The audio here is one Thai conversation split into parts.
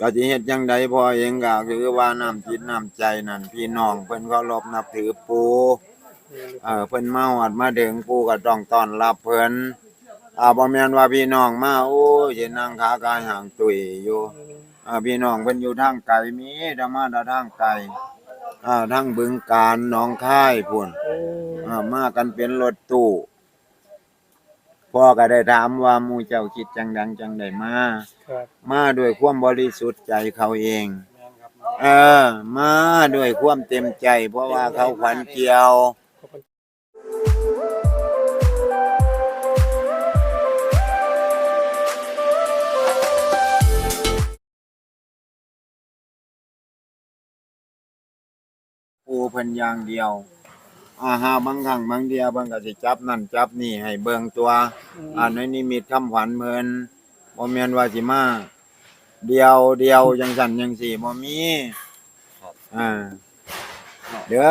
ก็สิเฮ็ดจังใดพ่อเองก็คือว่าน้ำจิตน้ำใจนั่นพี่น้องเพิ่นเคารพนับถือปู่เออเพิ่นมาฮอดมาถึงปู่ก็ต้องต้อนรับเพิ่นอ่าบ่แม่นว่าพี่น้องมาโอ้ยสินั่งขากายห่างตุยอยู่อ่าพี่น้องเพิ่นอยู่ทางไกลมีแต่มาแต่ทางไกลอ่าทางบึงกาฬหนองคายพุ่นโอ้อ่ามากันเป็นรถตู้ พ่อก็ได้ถามว่าหมู่เจ้าคิดจังดังจังได้มาครับมาด้วยความบริสุทธิ์ใจเขาเองเออ มาด้วยความเต็มใจ เพราะว่าเขาขวัญเกี่ยว ขอบคุณปูเพิ่นอย่างเดียว อาหาบางครั้งบางเดียเพิ่นก็สิจับนั่นจับนี่ให้เบิ่งตัวอ่าในนิมิตคำขวัญเพิ่นบ่แม่นว่าสิมาเดียวเดียวจังซั่นจังซี่บ่มีอ่าเด้อ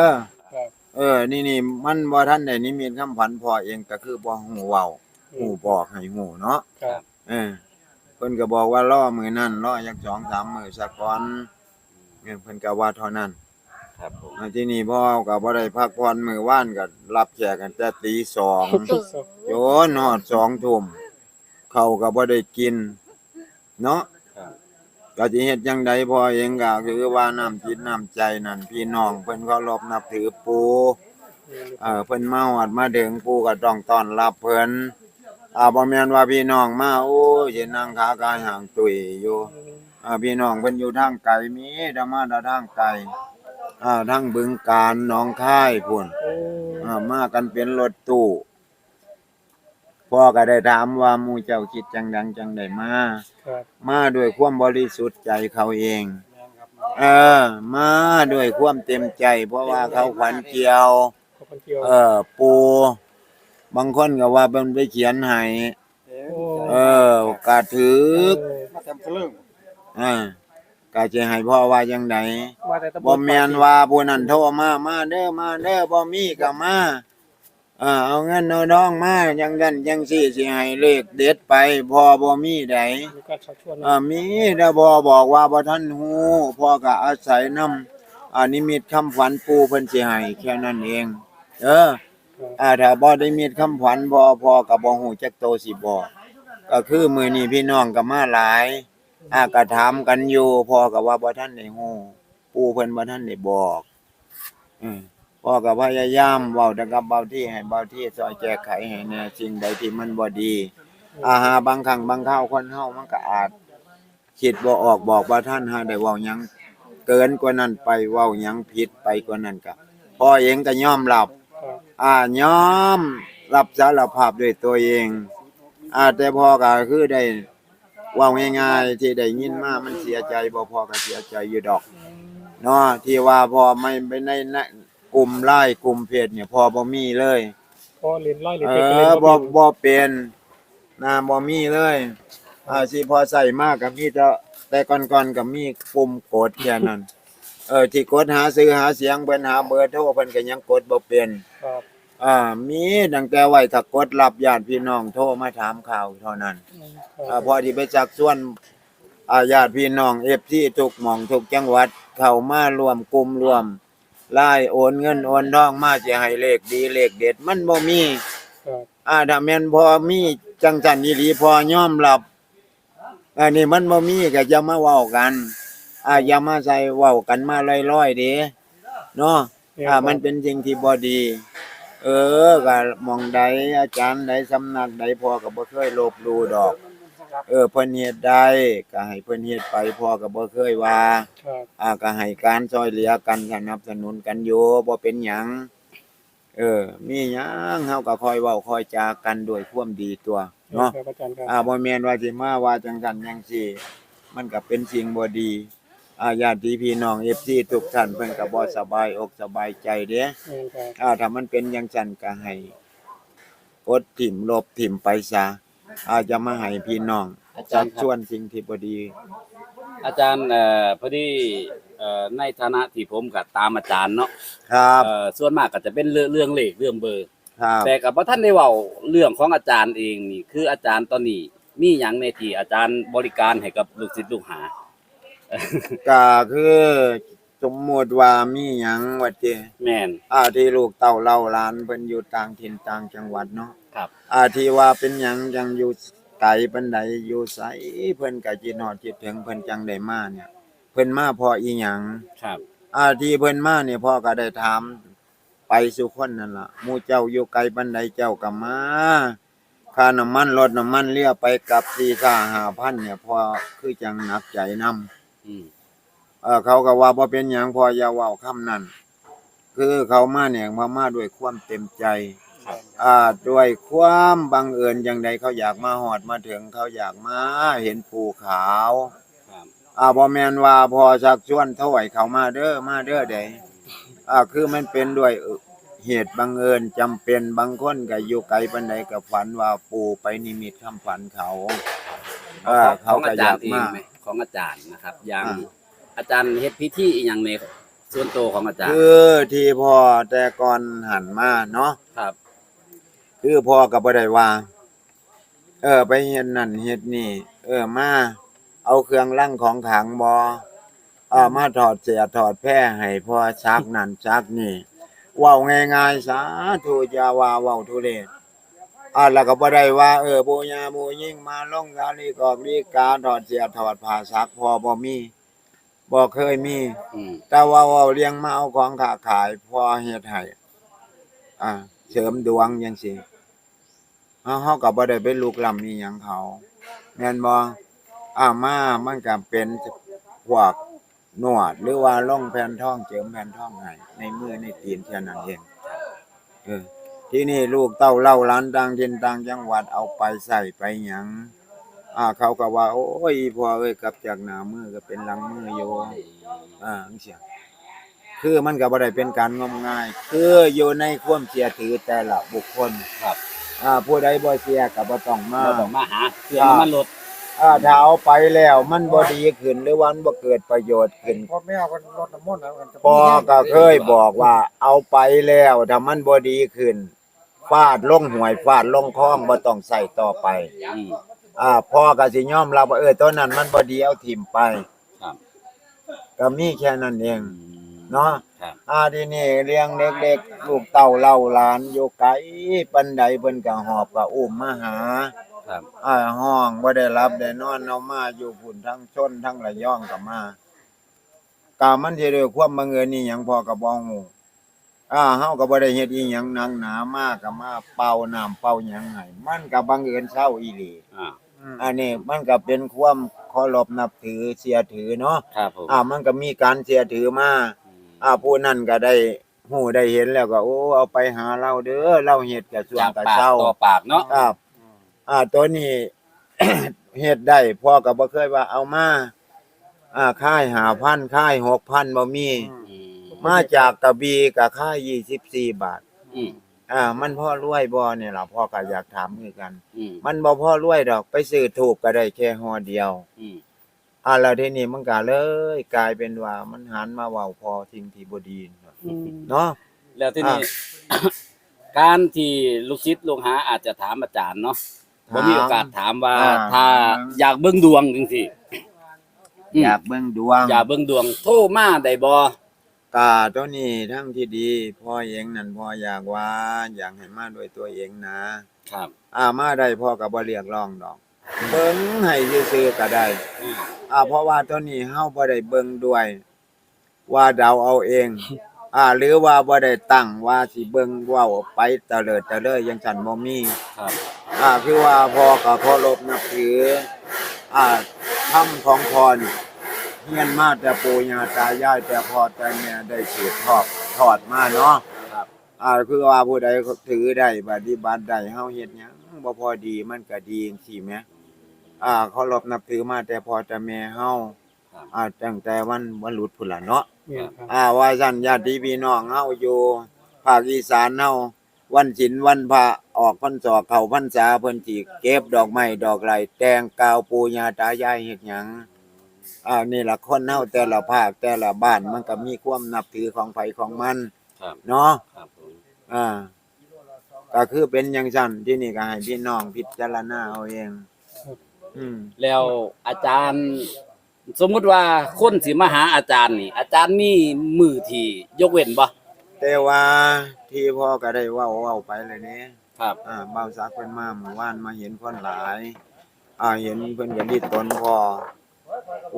ครับเออ นี่นี่มันบ่ทันได้นิมิตคำขวัญพ่อเองก็คือบ่ฮู้เว้าฮู้บอกให้ฮู้เนาะครับเออเพิ่นก็บอกว่ารอมื้อนั้นรอจัก2 3มื้อซะก่อนเออเพิ่นก็ว่าเท่านั้น ครับผมอ่าที่นี่พ่อก็บ่ได้พักผ่อนมื้อวานก็รับแขกกันแต่ตีสองโยนฮอด2ทุ่มข้าวก็บ่ได้กิน เนาะครับก็สิเฮ็ดจังใดพ่อเองก็คือว่าน้ำจิตน้ำใจนั่นพี่น้องเพิ่นเคารพนับถือปู่เอ่อเพิ่นมาฮอดมาถึงปู่ก็ต้องต้อนรับเพิ่นอ่าบ่แม่นว่าพี่น้องมาโอ้ยสินั่งขากายห่างตุยอยู่ อ่าพี่น้องเพิ่นอยู่ทางไกลมีแต่มาแต่ทางไกล อ่าทางบึงกาฬหนองคายพุ่นโอ้อ่ามากันเป็นรถตู้พ่อก็ได้ถามว่าหมู่เจ้าคิดจังดังจังได้มาครับมาด้วยความบริสุทธิ์ใจเขาเอง เออ มาด้วยความเต็มใจ เพราะว่าเขาขวัญเกี่ยวขอบคุณเกี่ยว เออ ปู บางคนก็ว่าเพิ่นไปเขียนให้โอ้เออกะถือมาทำเรื่องอ่า ก็จะให้พ่อว่าจังไดมาแต่ตะบ่แม่นว่าผู้นั้นโทรมามาเด้อมาเด้อบ่มีก็มาเออเอาเงินเอาดองมาจังนั้นจังซี่สิให้เลขเด็ดไปพอบ่มีใดมีการชักชวนเออมีแต่บ่บอกว่าบ่ทันฮู้พ่อก็อาศัยนำอานิมิตคำขวัญปู่เพิ่นสิให้แค่นั้นเอง เอออ่าถ้าบ่ได้มีคำขวัญบ่พ่อก็บ่ฮู้จักโตสิบอกก็คือมื้อนี้พี่น้องก็มาหลาย อ่าก็ถามกันอยู่พ่อก็ว่าบ่ทันได้ฮู้ปู่เพิ่นบ่ทันได้บอกอืมพ่อก็พยายามเว้าแต่กับเบาที่ให้เบาที่ซอยแก้ไขให้แน่สิ่งใดที่มันบ่ดี อาหาบางครั้งบางคราวคนเฮามันก็อาจคิดบ่ออกบอกว่าท่านหาได้เว้าหยังเกินกว่านั้นไปเว้าหยังผิดไปกว่านั้นก็พ่อเองก็ยอมรับครับอ่ายอมรับสารภาพด้วยตัวเองอ่าแต่พ่อก็คือได้ ว้าง่ายๆที่ได้ยินมามันเสียใจบ่พ่อก็เสียใจอยู่ดอกเนาะที่ว่าพ่อไม่ไปในในกลุ่มไลน์กลุ่มเพจเนี่ยพ่อบ่มีเลย พอเรียนร้อยเรียนเอเพชรก็เรียอนบ่บ่บ่เป็นนะบ่มีเลยอ่าสิพอใส่มากก็มีแต่แต่ก่อนๆก็มีปุ่มกดแค่นั้น เออที่กดหาซื้อหาเสียงเพิ่นหาเบอร์โทรเพิ่นก็ยังกดบ่เป็นครับ อ่ามีตั้งแต่ไว้ถ้ากดรับญาติพี่น้องโทรมาถามข่าวเท่านั้นคอ่ารับพอที่ไปจักส่วนอ่าญาติพี่น้อง FC ทุกหม่องทุกจังหวัดเข้ามารวมกลุ่มรวมรายโอนเงินโอนทองมาสิให้เลขดีเลขเด็ดมันบ่มีครับอ่าถ้าแม่นพอมีจังสันอีหลีพอยอมรับอันนี้มันบ่มีก็จะมาเว้ากันอ่าอย่ามาใส่เว้ากันมาลอยๆเด้เนาะอ่ามันเป็นสิ่งที่บ่ดี เออก็หมองใดอาจารย์ใดสำนักใดพอก็บ่เคยลบหลู่ดอก เออเพิ่นเฮ็ดได้ก็ให้เพิ่นเฮ็ดไปพอก็บ่เคยว่าครับอ่าก็ให้การช่วยเหลือกันสนับสนุนกันอยู่บ่เป็นหยังเออ มีหยังเฮาก็คอยเว้าคอยจากันด้วยความดีตัวเนาะครับอาจารย์ครับ อ่าบ่แม่นว่าสิมาว่าจังซั่นจังซี่ มันก็เป็นสิ่งบ่ดี อ่าญาติพี่น้อง FC ทุกท่านเพิ่นก็บ่สบายอกสบายใจเด้เออครับอ่าถ้ามันเป็นจังซั่นก็ให้กดถิ่มลบถิ่มไปซะอาจะมาให้พี่น้องอาจัจารกย์คชรับวนสิ่งที่บ่ดี อาจารย์เอ่อพอดีเอ่อในฐานะที่ผมก็ตามอาจารย์เนาะครับเอ่อส่วนมากก็จะเป็นเรื่องเรื่องเลขเรื่องเบอร์ ครับแต่กับว่าท่านได้เว้าเรื่องของอาจารย์เองนี่คืออาจารย์ตอนนี้มีหยังในที่อาจารย์บริการให้กับลูกศิษย์ลูกหา ก็คือสมมุติว่ามีหยังว่าติแม่นอ่าที่ลูกเต้าเล่าหลานเพิ่นอยู่ต่างถิ่นต่างจังหวัดเนาะครับอ่าที่ว่าเป็นหยังยังอยู่ไกลปานใดอยู่ไสเพิ่นก็คิดฮอดคิดถึงเพิ่นจังได้มาเนี่ย เพิ่นมาเพราะอีหยัง ครับอ่าที่เพิ่นมาเนี่ยพ่อก็ได้ถามไปสุคนนั่นล่ะหมู่เจ้าอยู่ไกลปานใดเจ้าก็มาค่าน้ำมันรถน้ำมันเรียไปกลับ4-5,000เนี่ยพ่อคือจังหนักใจนำอืม เออเขาก็ว่าบ่เป็นหยังพออย่าเว้าคำนั้น คือเขามาเนี่ยมามาด้วยความเต็มใจครับอ่าด้วยความบังเอิญจังใดเขาอยากมาฮอดมาถึงเขาอยากมาเห็นภูเขา ครับ อ่าบ่แม่นว่าพอชักชวนเท่าไหร่เขามาเด้อมาเด้อใดอ่าคือมันเป็นด้วยเอ่อเหตุบังเอิญจำเป็นบางคนก็อยู่ไกลปานใดก็ฝันว่าปู่ไปนิมิตคำฝันเขาเออขเขาองก็อาอจารยากย์เองมาไหม ของอาจารย์นะครับ อย่างอ่า อาจารย์เฮ็ดพิธีอีหยังในส่วนตัวของอาจารย์คือที่พ่อแต่ก่อนหันมาเนาะครับ คือพ่อก็บ่ได้ว่า เออ ไปเฮ็ดนั่นเฮ็ดนี่ เออมาเอาเครื่องลั่งของขลังบ่เออมาถอดเสียถอดแพร่ให้พ่อซักนั่นซักนี่เว้าง่ายๆสาธุอย่าว่าเว้าทุเรศ อ่าแล้วก็บ่ได้ว่าเออปูยาปูยิ่งมาลงกาลีกอกลีกาถอดเสียถอดผ้าซักพอบ่มีบ่เคยมี อืมแต่ว่าเว้าเลี้ยงมาเอาของค้าขายพอเฮ็ดให้อ่า เสริมดวงจังซี่เฮาเฮาก็บ่ได้ไปลุกล้ำอีหยังเขาแม่นบ่อ่ามามันก็เป็นพวกนวด หรือว่าล่องแผ่นทองเจิมแผ่นทองให้ในมือในตีนเท่านั้นเองเออ ที่นี่ลูกเต้าเล่าหลานต่างถิ่นต่างจังหวัดเอาไปใส่ไปหยังอ่าเขาก็ว่า โอ้ยพ่อเอ้ยกลับจากหน้ามือก็เป็นหลังมืออยู่อ่าจังซี่คือมันก็บ่ได้เป็นการงมงาย คืออยู่ในความเชื่อถือแต่ละบุคคลครับ อ่าผู้ใดบ่เชื่อก็บ่ต้องมา เราต้องมาหาเครื่องน้ำมันรถอ่าถ้าเอาไปแล้วมันบ่ดีขึ้นหรือว่ามันบ่เกิดประโยชน์ขึ้นพอไม่เอากันรถน้ำมนต์แล้วกันจะพ่อก็เคยบอกว่า เอาไปแล้วถ้ามันบ่ดีขึ้น ฟาดลงห้วยฟาดลงคลองบ่ต้องใส่ต่อไป อืม อ่าพ่อก็สิยอมรับว่าเออตัวนั้นมันบ่ดีเอาถิ่มไปครับ ก็มีแค่นั้นเองเนาะครับอาทีนี้เลี้ยงเด็กๆลูกเต่าเล่าหลานอยู่ไกลปันใดเพิ่นก็หอบก็อุ้มมาหา ครับ อ่าห้องบ่ได้รับได้นอนเอามาอยู่พุ่นทั้งชนทั้งระยองก็มากามันสิด้วยความบังเอิญนี่หยังพอก็บ่ฮู้ อ่าเฮาก็บ่ได้เฮ็ดอีหยังหนักหนามากก็มาเป่าน้ำเป่าหยังให้มันก็บังเอิญเช้าอีหลีอ่าอันนี้มันก็เป็นความเคารพนับถือเสียถือเนาะครับผมอ่ามันก็มีการเสียถือมาอ่าผู้นั้นก็ได้หูได้เห็นแล้วก็โอ้เอาไปหาเราเด้อเราเฮ็ดกับส่วจานกกับปากเช้าต่อปากเนาะครับอ่าตัวนี้ เฮ็ดได้พ่อก็บ่เคยว่าเอามาอ่าค่าย5,000ค่าย6,000บ่มีอืม มาจากกระบี่ก็ค่าย24บาท อืมอ่า มันพ่อรวยบ่เนี่ยล่ะพ่อก็อยากถามคือกัน อืมมันบ่พ่อรวยดอกไปซื้อถูกก็ได้แค่ห่อเดียว อืมอ่าแล้วทีนี้มันก็เลย กลายเป็นว่ามันหันมาเว้าพอสิ่งที่บ่ดีเนาะ แล้วที่นี่การที่ลูกศิษย์ลูกหาอาจจะถามอาจารย์เนาะผมมีโอกาสถามว่า อ่า ถ้าอยากเบิ่งดวงจังซี่มอยากเบิ่งดวง อยากเบิ่งดวง โทรมาได้บ่ ตาตัวนี้ทั้งที่ดีพ่อเองนั่นพ่ออยากว่า อยากให้มาด้วยตัวเองนะ ครับ อ่ามาได้พ่อก็บ่เรียกร้องดอก เบิ่งให้ซื่อๆก็ได้ อืมอ่าเพราะว่าตัวนี้เฮาบ่ได้เบิ่งด้วย ว่าเดาเอาเอง อ่า หรือว่าบ่ได้ตั้งว่าสิเบิ่งเว้าไปเตลิดเตะเลยจังซั่นบ่มี ครับ อ่าคือว่าพ่อก็เคารพนับถือ อ่าคำของพ่อนี่ เฮียนมาแต่ปู่ย่าตายายแต่พ่อแต่แม่ได้สืบทอดทอดมาเนาะครับ อ่าคือว่าผู้ใดถือได้ปฏิบัติได้เฮาเฮ็ดหยังบ่พอดีมันก็ดีจังซี่แหมอ่าเคารพนับถือมาแต่พ่อแต่แม่เฮาครับ อ่าตั้งแต่วันวันหลุดพุ่นล่ะเนาะ เนี่ยครับ อ่าว่าซั่นญาติพี่น้องเฮาอยู่ภาคอีสานเฮาวันศีลวันพระออกพรรษาเข้าพรรษาเพิ่นสิเก็บดอกไม้ดอกไหลแต่งกาวปู่ย่าตายายเฮ็ดหยัง อ่านี่ล่ะคนเฮาแต่ละภาคแต่ละบ้านมันก็มีความนับถือของไผของมันครับ เนาะครับผมอ่าก็คือเป็นจังซั่นที่นี่ก็ให้พี่น้องพิจารณาเอาเอง อืม แล้วอาจารย์ สมมุติว่าคนสิมาหาอาจารย์นี่ อาจารย์มีมือที่ยกเว้นบ่แต่ว่าที่พ่อก็ได้เว้าเว้าไปเลยเนี่ยครับ อ่าบ่าวสักเพิ่นมาเมื่อวานมาเห็นคนหลาย อ่าเห็นเพิ่นก็รีดตนพ่อ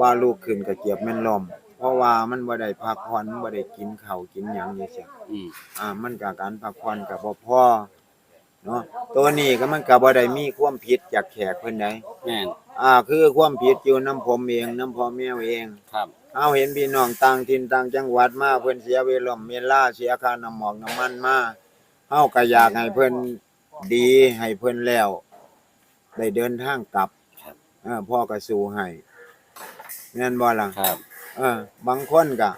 ว่าลูกขึ้นก็เกียบแม่นลมเพราะว่ามันบ่ได้พักผ่อนบ่ได้กินข้าวกินหยังจังซี่อืมอ่า มันก็การพักผ่อนก็บ่พอเนาะตัวนี้ก็มันก็บ่ได้มีความผิดจากแขกเพิ่นใดแม่นอ่า คือความผิดอยู่นํผมเองนํพ่อแม่เอง ครับเฮาเห็นพี่น้องต่างถิ่นต่างจังหวัดมาเพิ่นเสียเวลาเวลาเสียค่าน้ำหมอกน้ำมันมาเฮาก็อยากให้เพิ่นดีให้เพิ่นแล้ว ได้เดินทางกลับครับเออพ่อก็สู้ให้ แม่นบ่ล่ะครับ เออบางคนก็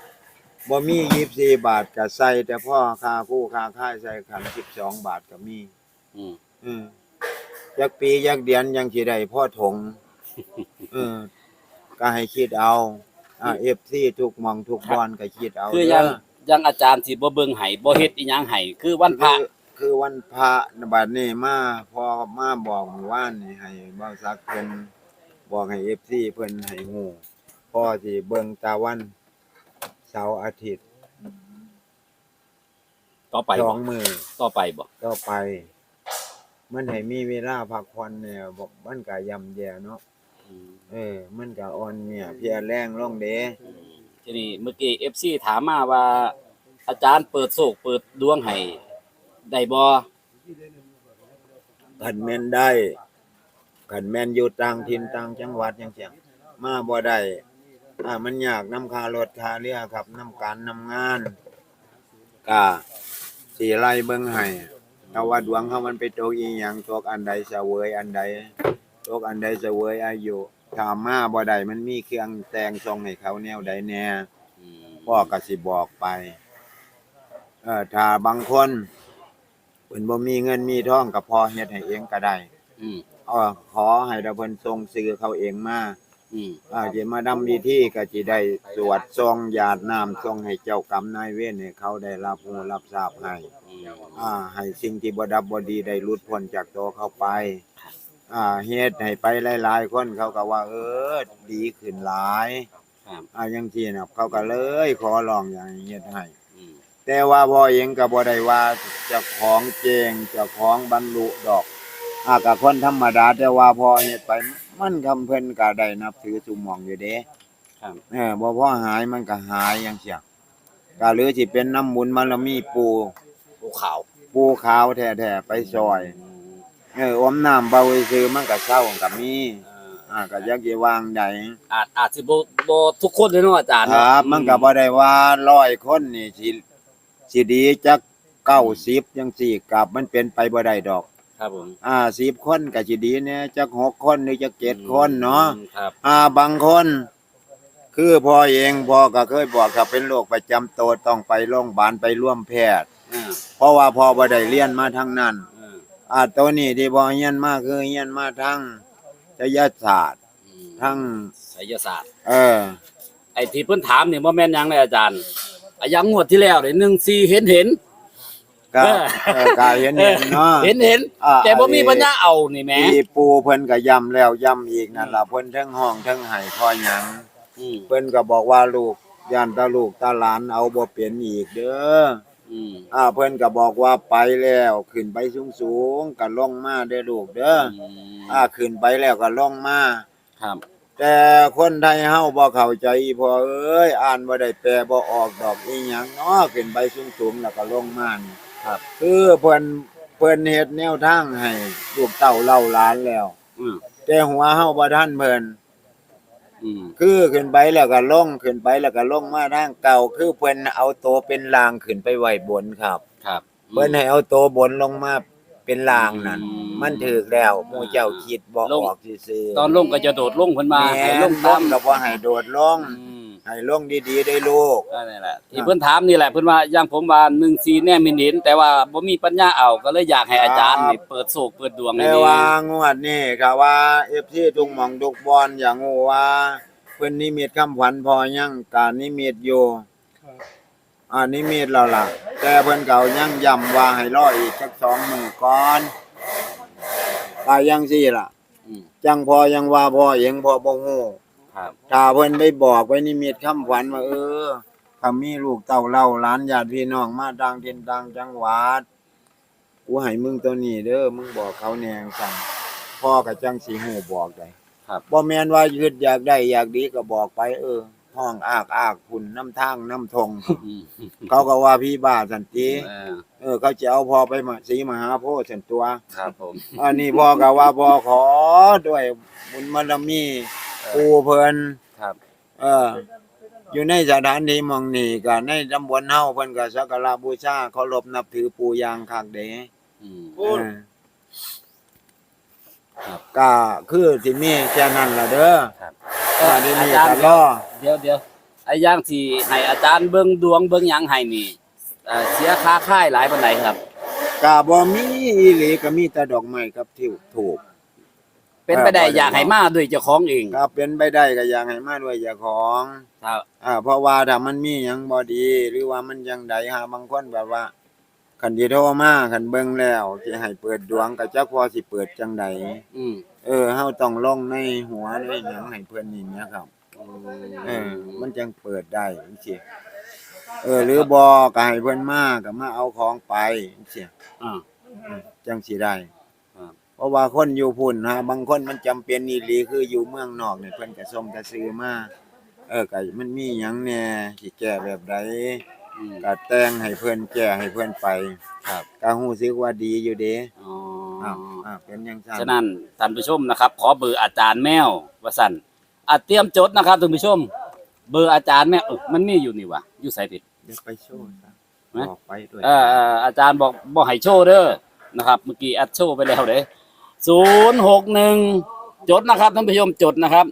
บ่มี24บาทก็ใส่ แต่พ่อค่าคู่ค่าค่ายใส่ขัน12บาทก็มีอืมอืมจักปีจักเดือนยังสิได้พ่อถงเออก็ให้คิดเอาอ่า FC ทุกหม่องทุกบอนก็คิดเอาคือเด้ยังยังอาจารย์สิบ่เบิ่งให้บ่เฮ็ดอีหยังให้คือวันพระ คือคือวันพระบัดนี้มาพอมาบอกหมู่ว่านนี่ให้บ่าวซักเพิ่น บอกให้ FC เพิ่นให้ฮู้พ่อสิเบิ่งตาวันเสาร์อาทิตย์ต่อไปสบ่องมื้อต่อไปบ่ต่อไป มันให้มีเวลาพักผ่อนเนี่ยบอกมันก็ย่ำแย่เนาะอืมเออ มันก็อ่อนเนี่ยเพลียแรงลงเด้ทีนี้เมื่อกี้ FC ถามมาว่า อาจารย์เปิดโศกเปิดดวงให้ได้บ่ขันแม่นได้ ขันแม่นอยู่ต่างถิ่นต่างจังหวัดจังซี่มาบ่ได้อ่ามันยากนำค่ารถค่าเรือครับนำการนำงานก็สิไล่เบิ่งให้แต่ว่าดวงเขามันไปตกอีหยังตกอันใดเสวยอันใดตกอันใดเสวยอายุถ้ามาบ่ได้มันมีเครื่องแต่งทรงให้เขาแนวใดแน่อืมพ่อก็สิบอกไป เออถ้าบางคนเพิ่นบ่มีเงินมีทองก็พอเฮ็ดให้เองก็ได้ อืมเออขอให้ดาเพิ่นส่งซื้อเขาเองมาอืมอ่าสิมาดำพิธีก็สิได้สวดทรงหยาดน้ำทรงให้เจ้ากรรมนายเวรให้เขาได้รับรู้รับทราบให้ อืมอ่าให้สิ่งที่บ่ดับบ่ดีได้หลุดพ้นจากตัวเขาไป อ่าเฮ็ดให้ไปหลาย ๆ คนเขาก็ว่า เออดีขึ้นหลาย ครับอ่าจังซี่น่ะเขาก็เลยขอร้องอย่างให้เฮ็ดให้ อืมแต่ว่าพ่อเองก็บ่ได้ว่าเจ้าของเจงเจ้าของบรรลุดอก อาก็คนธรรมดาแต่ว่าพ่อเฮ็ดไป มันคำเพิ่นก็ได้นับถือสุหมองอยู่เด้ครับ เออบ่พอหายมันก็หายจังซี่ก็หรือสิเป็นน้ำมุนต์บารมีปู่ภูเขาปู่ขาวแท้ๆไปซอยอืมเอออมน้ำเบาซื่อมันก็เศร้าก็มีเอ่ออ่าก็ยักสิวางได้อาจอาจสิบ่บ่ทุกคนเลยเนาะอาจารย์คเาะรับมันก็บ่ได้ว่า100คนนี่สิสิดีจัก90จังซี่กับมันเป็นไปบ่ได้ดอก ครับผมอ่าสิบคนก็สิดีเนี่ยจักหกคนหรือจักเจ็ดคนเนาะอืมครับ อ่าบางคน คือพ่อเองพ่อก็เคยบอกถ้าเป็นโรคประจำตัวต้องไปโรงพยาบาลไปร่วมแพทย์อ่าเพราะว่าพ่อบ่ได้เรียนมาทางนั้นอ่าอ่าตัวนี้ที่พ่อเรียนมาคือเรียนมาทางวิทยาศาสตร์อืมทางไสยศาสตร์ เออ ไอ้ที่เพิ่นถามนี่บ่แม่นหยังเลยอาจารย์อะอยังงวดที่แล้วนี่14เห็นเห็น ก็เออเออก็เห็นเห็นเนาะ เห็นเห็นอ่า แต่บ่มีปัญญาเอานี่แหมที่ปูเพิ่นก็ย้ำแล้วย้ำอีกนั่นล่ะเพิ่นทั้งห้องทั้งไห้พอหยังอืมเพิ่นก็บอกว่าลูกย่านตาลูกตาหลานเอาบ่เป็นอีกเด้ออืมอ่าเพิ่นก็บอกว่าไปแล้วขึ้นไปสูงๆก็ลงมาเด้อลูกเด้ออืมอ่าขึ้นไปแล้วก็ลงมา ครับ แต่คนไทยเฮาบ่เข้าใจพอเอ้ยอ่านบ่ได้แปลบ่ออกดอกอีหยังเนาะขึ้นไปสูงๆแล้วก็ลงมานี่ ครับ คือเพิ่นเพิ่นเฮ็ดแนวทางให้ลูกเต้าเล่าหลานแล้ว อืมแต่หัวเฮาบ่ทันเพิ่นอืมคือขึ้นไปแล้วก็ลงขึ้นไปแล้วก็ลงมาทางเก่า คือเพิ่นเอาโตวเป็นรางขึ้นไปไว้บนครับ ครับเพิ่นให้เอาโตวบนลงมาเป็นรางนั่นอืมมันถูกแล้วหมู่เจ้าคิดบ่อลงอกซื่อๆตอนลงก็จะโดดลงเพิ่นมาแม่ให้ลลงงตามก็บ่ให้โดดลง อืม ให้ลงดีๆได้ลูกก็นี่แหละที่เพิ่นถามนี่แหละเพิ่นว่าอย่างผมว่า1 4แน่มินเห็นแต่ว่าบ่มีปัญญาเอาก็เลยอยากให้อาจารย์นี่เปิดโศกเปิดดวงให้แต่ดีว่างวดนี้ก็ว่า FC ทุกหม่องทุกบอนอย่างงูว่าเพิ่นนิมิตคำขวัญพอยังการนิมิตอยู่ครับอ่านิมิตแล้วล่ะ แต่เพิ่นเก่ายังย้ำว่าให้รออีกสักสองมื้อก่อนก็ยังซี่ล่ะ อืมจังพอยังว่าพ่อเองพ่อบ่ฮู้ ครับถ้าเพิ่นไปบอกไว้นิมิตคำขวัญว่าเออถ้ามีลูกเต้าเล่าหลานญาติพี่น้องมาต่างถิ่นต่างจังหวัดกูให้มึงตัวนี้เด้อมึงบอกเขาแนงสั่งพ่อก็จังสิฮู้บอกได้ครับ บ่แม่นว่ายึดอยากได้อยากดีก็บอกไป เออห้องอากอากพุ่นน้ำทางน้ำทงอืมเขาก็ว่าพี่บ้าสันติเออเออ เขาจะเอาพ่อไปมาสีมหาโพธิ์สันตัว ครับผม อันนี้พ่อก็ว่าพ่อขอด้วยบุญบารมี ปูเพิ่นครับ เออ อยู่ในสถานที่หมองนี้ก็ในตำบลเฮาเพิ่นก็สักการะบูชาเคารพนับถือปู่ย่างคักเด้อืม เออครับก็คือสิมีแค่นั้นล่ะเด้อครับอันนี้อานี่จารก็ย์รอ เดี๋ยวเดี๋ยวไอ้อย่างที่ให้อาจารย์เบิ่งดวงเบิ่งหยังให้นี่เอ่อเสียค่าค่ายหลายปานใดครับก็บ่มีอีหลีก็มีแต่ดอกไม้กับทิวถูก เป็นไปได้เออบ่ได้อยากให้มาด้วยเจ้าของเองก็เป็นไปได้ก็อยากให้มาด้วยเจ้าของครับอ่าเพราะว่าถ้ามันมีหยังบ่ดี หรือว่ามันยังใดหาบางคนแบบว่าคันสิโทรมาคันเบิ่งแล้วสิให้เปิดดวงก็จักพอสิเปิดจังใดอืมเออเฮาต้องลงในหัวในหยังให้เพิ่นนี่นะครับเออมันจังเปิดได้จังซี่เออ หรือบ่ก็ให้เพิ่นมาก็มาเอาของไปจังซี่อ่าอืมจังสิได้ครับ เพราะว่าคนอยู่พุ่นฮะบางคนมันจำเป็นอีหลีคืออยู่เมืองนอกนี่เพิ่นก็ส่งแต่ซื้อมาเออก็มันมีหยังแหน่สิแก้แบบใดอืมก็แต่งให้เพิ่นแก้ให้เพิ่นไปครับก็รู้สึกว่าดีอยู่เด้อ๋ออ้าวอ้าวเป็นจังซั่นฉะนั้นท่านผู้ชมนะครับ ขอเบอร์อาจารย์แมวว่าสั่นอะเตรียมจดนะครับท่านผู้ชม เบอร์อาจารย์แมวเออมันมีอยู่นี่วะอยู่ไสติดเดี๋ยวไปโชว์ซะไหมบอกไปด้วยเอ่อเอ่ออาจารย์บอกบอกให้โชว์เด้อนะครับ เมื่อกี้แอดโชว์ไปแล้วเด้ ศูนย์หกหนึ่งจดนะครับท่านผู้ชมจดนะครับ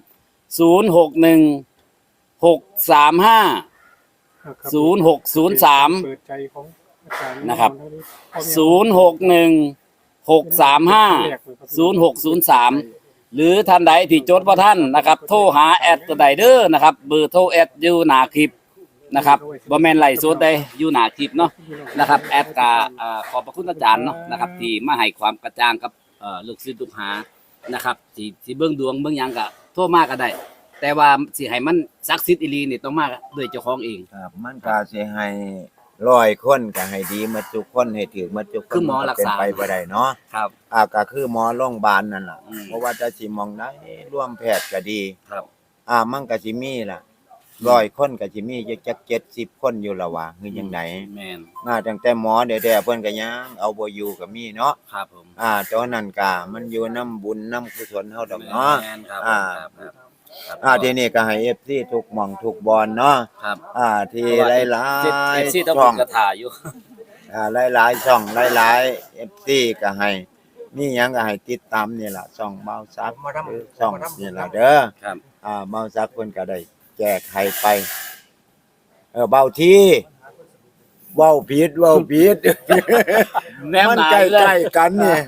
ศูนย์หกหนึ่งหกสามห้าศูนย์หกศูนย์สามเปิดใจของอาจารย์นะครับศูนย์หกหนึ่งหกสามห้าศูนย์หกศูนย์สามหรือท่านใดที่จดว่าท่านนะครับ โทรหาแอดตัวใดเด้อนะครับเบอร์โทรแอดอยู่หน้าคลิปนะครับบ่แม่นไล่สดได้อยู่หน้าคลิปเนาะนะครับแอดกาเอ่อขอบพระคุณอาจารย์เนาะนะครับ ที่มาให้ความกระจ่างกับ เอ่อลูกศิษย์ลูกหานะครับที่ที่เบิ่งดวงเบิ่งหยังก็โทรมาก็ได้ แต่ว่าสิให้มันศักดิ์สิทธิ์อีหลีนี่ต้องมาด้วยเจ้าของเอง ครับมันก็สิให้ร้อยคนก็ให้ดีหมาทุกคนให้ถือหมาทุกคนคือหมอรักษา เป็นไปบ่ได้เนาะครับ อ่าก็คือหมอโรงพยาบาลนั่นล่ะอืม เพราะว่าจะสิมองได้ร่วมแพทย์ก็ดี ครับ อ่ามันก็สิมีล่ะ ร้อยคนก็สิมีจัก70คนอยู่ละว่าคือจังไดแม่นมาตั้งแต่หมอแด่ๆเพิ่นก็ยังเอาบ่อยู่ก็มีเนาะครับผมอ่าตอนนั้นก็มันอยู่นํบุญนํกุศลเฮาดอกเนาะแม่นครับอ่าครับครับ ครับอ่าทีนี้ก็ให้ FC ทุกหม่องทุกบอนเนาะครับอ่าที่หลายเอฟซีๆต้องช่องกระถาอยู่ อ่าหลายๆช่องหลายๆ FC ก็ให้มีหยังก็ให้ติดตามนี่ล่ะช่องเบาซักมาทำหรือช่องนี่ล่ะเด้อครับ อ่าเบาซักเพิ่นก็ได้ แจกให้ไป เออเบาที่เว้าผิดเว้าผิด แนมมันหนาใกเลยล้ๆกันเนี่ย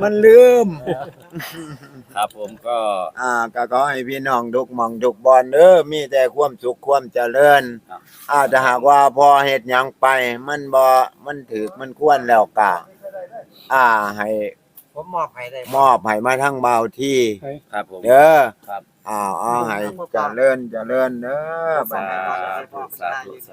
มันลืม ครับผมก็อ่าก็ขอให้พี่น้องทุกหม่องทุกบอนเด้อมีแต่ความสุขความเจริญครับอ่าถ้าหากว่าพอเฮ็ดหยังไป มันบ่มันถูกมันควรแล้วก็อ่าให้ผมมอบให้ได้มอบให้มาทั้งเบาที่ครับผม เด้อครับ อ้าวเอาให้เจริญเจริญเด้อ สาธุสาธุสาธุ